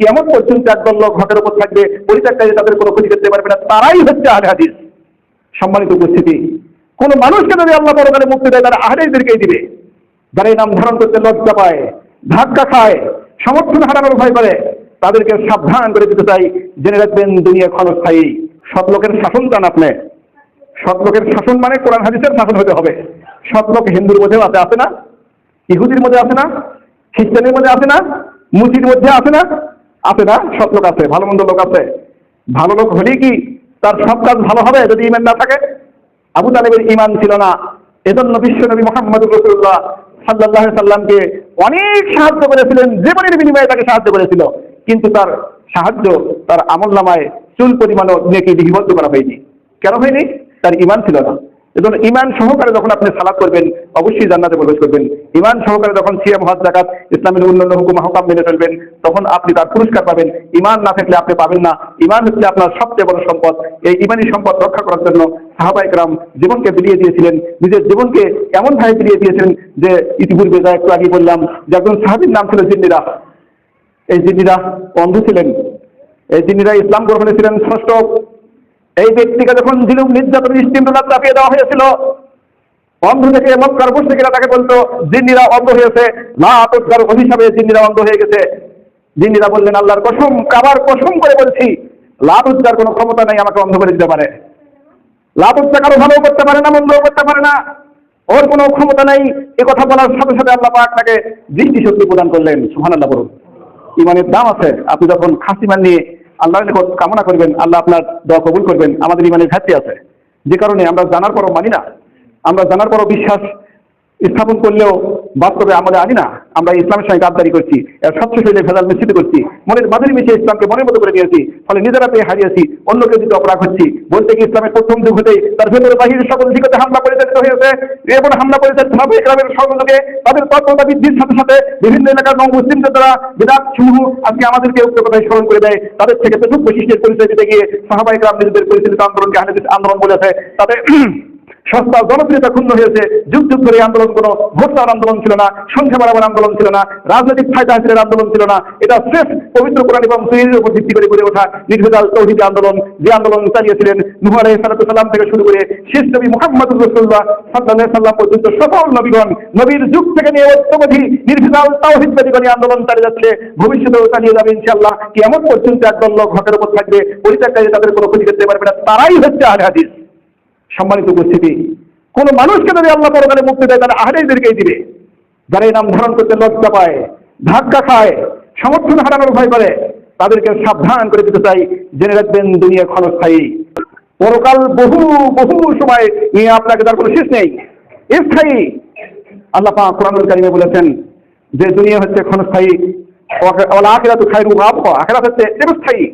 কেমন পর্যন্ত একদল লোক হকের উপর থাকবে? পরিত্যাগকারী তাদের কোনো ক্ষতি করতে পারবে না। তারাই হচ্ছে আহলে হাদিস। সম্মানিত উপস্থিতি। কোন মানুষকে যদি আল্লাহ পরকালে মুক্তি দেয়, তারা আহলেদেরকেই দিবে। যারা এই নাম ধারণ করতে লজ্জা পায়, ধাক্কা খায়, সমর্থন হারানোর ভয় করে তাদেরকে সাবধান করে দিতে চাই। জেনে রাখবেন, দুনিয়া ক্ষণস্থায়ী। সৎ লোকের শাসন চান আপনি। সৎ লোকের শাসন মানে কোরআন হাদিসের শাসন হতে হবে। সৎ লোক হিন্দুর মধ্যেও আছে আছে না? ইহুদির মধ্যে আছে না? খ্রিস্টানের মধ্যে আছে না? মুসির মধ্যে আছে না? আছে না? সৎ লোক আছে, ভালো মন্দ লোক আছে। ভালো লোক হলেই কি তার সব কাজ ভালো হবে যদি ইমান না থাকে? আবু তালেবের ইমান ছিল না। এজন্য বিশ্ব নবী মোহাম্মদ রসুল্লাহ সাল্লাহ সাল্লামকে অনেক সাহায্য করেছিলেন জীবনের বিনিময়ে তাকে সাহায্য করেছিল। কিন্তু তার সাহায্য, তার আমল নামায় চুল পরিমাণও নেকি লিপিবদ্ধ করা হয়নি। কেন হয়নি? তার ইমান ছিল না। এজন্য ইমান সহকারে যখন আপনি সালাদ করবেন, অবশ্যই জান্নাতে প্রবেশ করবেন। ইমান সহকারে যখন সিয়াম, হজ জাকাত ইসলামের অন্যান্য হুকুম হকাম মেনে চলবেন, তখন আপনি তার পুরস্কার পাবেন। ইমান না থাকলে আপনি পাবেন না। ইমান হচ্ছে আপনার সবচেয়ে বড় সম্পদ। এই ইমানি সম্পদ রক্ষা করার জন্য সাহাবাইকরাম জীবনকে বিলিয়ে দিয়েছিলেন। নিজের জীবনকে এমন ভাবে বিলিয়ে দিয়েছিলেন যে ইতিপূর্বে যা একটু আগে বললাম, যে একজন সাহাবির নাম ছিল জিন্দিরা এই জিন্দিরা অন্ধ ছিলেন। এই জিন্দিরা ইসলাম গ্রহণে ছিলেন ষষ্ঠ এই ব্যক্তিকে যখন জিলুম নির্যাতন স্টিমরোলার চাপিয়ে দেওয়া হয়েছিল, অন্ধ থেকে মক্কার মুশরিকেরা তাকে বলতো, জিন্নিরা অন্ধ হয়েছে, না আতৎকার অভিশাপে জিন্নিরা অন্ধ হয়ে গেছে। জিন্নিরা বললেন, আল্লাহর কসম কাবার কসম করে বলছি লাভ উদ্ধার কোনো ক্ষমতা নেই, আমাকে অন্ধ করে দিতে পারে। লাভ উদ্ধার কারও ভালো করতে পারে না মন্দ করতে পারে না। ওর কোনো ক্ষমতা নেই, এ কথা বলার সাথে সাথে আল্লাহ পাক তাকে দৃষ্টি শক্তি প্রদান করলেন। সুহান আল্লাহ বলুন। ইমানের দাম আছে। আপনি যখন খাসিমান নিয়ে আল্লাহর নিকট কামনা করবেন, আল্লাহ আপনার দোয়া কবুল করবেন, আমাদের ইমানের ঘাটতি আছে। যে কারণে আমরা জানার পরও মানি না। আমরা জানার পরও বিশ্বাস স্থাপন করলেও বাস্তবে আমরা আনি না। আমরা ইসলামের সঙ্গে গাদ্দারি করছি স্বচ্ছ শরীরে ভেজাল মিশ্রিত করছি, মনের মাধুরী মিশে ইসলামকে মনের মতো করে নিয়েছি, ফলে নিজেরা পেয়ে হারিয়েছি, অন্যকে দিতে অপরাধ হচ্ছি। বলতে কি ইসলামের প্রথম যুগ হতেই তার ভেতরে বাহিরের সকল দিকে হামলা পরিচালিত হয়েছে। এবং হামলা পরিচালিত হবে গ্রামের সর্বলোকে তাদের তৎপরতা বৃদ্ধির সাথে সাথে বিভিন্ন এলাকার নৌ মুসলিমদের দ্বারা বিরাট সমূহ আজকে আমাদেরকে উক্ত কথায় স্মরণ করে দেয়। তাদের থেকে পৃথক বৈশিষ্ট্যের পরিচয় দিতে গিয়ে সাহাবাই গ্রাম নিজেদের পরিচালিত আন্দোলনকে আন্দোলন বলেছে। তাদের সস্তা জনপ্রিয়তা ক্ষুণ্ণ হয়েছে। যুগ যুগ ধরে আন্দোলন কোনো ভোট আন্দোলন ছিল না, সংখ্যা বাড়াবার আন্দোলন ছিল না, রাজনৈতিক ফায়দা হাসিলের আন্দোলন ছিল না। এটা স্রেফ পবিত্র কোরআন এবং তৈরির উপর ভিত্তি করে গড়ে ওঠা নির্ভেজাল তৌহিদি আন্দোলন। যে আন্দোলন চালিয়েছিলেন নুহ আলাইহি সাল্লাম থেকে শুরু করে শেষ নবী মুহাম্মদ রাসূলুল্লাহ সাল্লাল্লাহু আলাইহি সাল্লাম পর্যন্ত সকল নবীগণ, নবীর যুগ থেকে নিয়ে অত্যবধি নির্ভেজাল তাওহীদবাদী আন্দোলন চালিয়ে যাচ্ছে। ভবিষ্যতেও চালিয়ে যাবে ইনশাআল্লাহ। এমন পর্যন্ত একদল লোক হকের উপর থাকবে পরিত্যাগকারী তাদের কোনো ক্ষতি করতে পারবে না। তারাই হচ্ছে আহলে হাদিস। সম্মানিত উপস্থিতি, কোন মানুষকে যদি আল্লাহ পরকালে মুক্তি দেয় তারা আহলেদেরকেই দিবে। যারা এই নাম ধারণ করতে লজ্জা পায়, ধাক্কা খায়, সমর্থন হারানোর ভয় করে, তাদেরকে সাবধান করে দিতে চাই। জেনে রাখবেন, দুনিয়া ক্ষণস্থায়ী। পরকাল বহু বহু সময় নিয়ে আপনাকে তার কোনো শেষ নেই। স্থায়ী। আল্লাহ পাক কোরআনুল কারিমে বলেছেন যে দুনিয়া হচ্ছে ক্ষণস্থায়ী। ওলা আখেরা তো খাই রূপ আখেরাত হচ্ছে চিরস্থায়ী।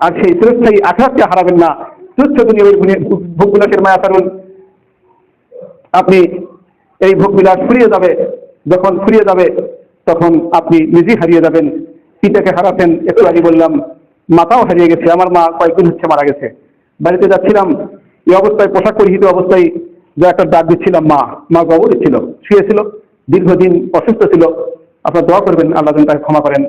আর সেই চিরস্থায়ী আখেরাতকে হারাবেন না। তুচ্ছ দুনিয়া ভোগবিলাসের মায়া কারণ আপনি এই ভোগবিলাস ফুরিয়ে যাবে, যখন ফুরিয়ে যাবে, তখন আপনি নিজেই হারিয়ে যাবেন। পিতাকে হারাতেন, একটু আগে বললাম, মাতাও হারিয়ে গেছে, আমার মা কয়েকদিন হচ্ছে মারা গেছে। বাড়িতে যাচ্ছিলাম, এই অবস্থায় পোশাক পরিহিত অবস্থায় যে একটা ডাক দিচ্ছিলাম মা মা গবরে ছিল, শুয়েছিল, দীর্ঘদিন অসুস্থ ছিল। আপনার দোয়া করবেন, আল্লাহ তাকে ক্ষমা করেন।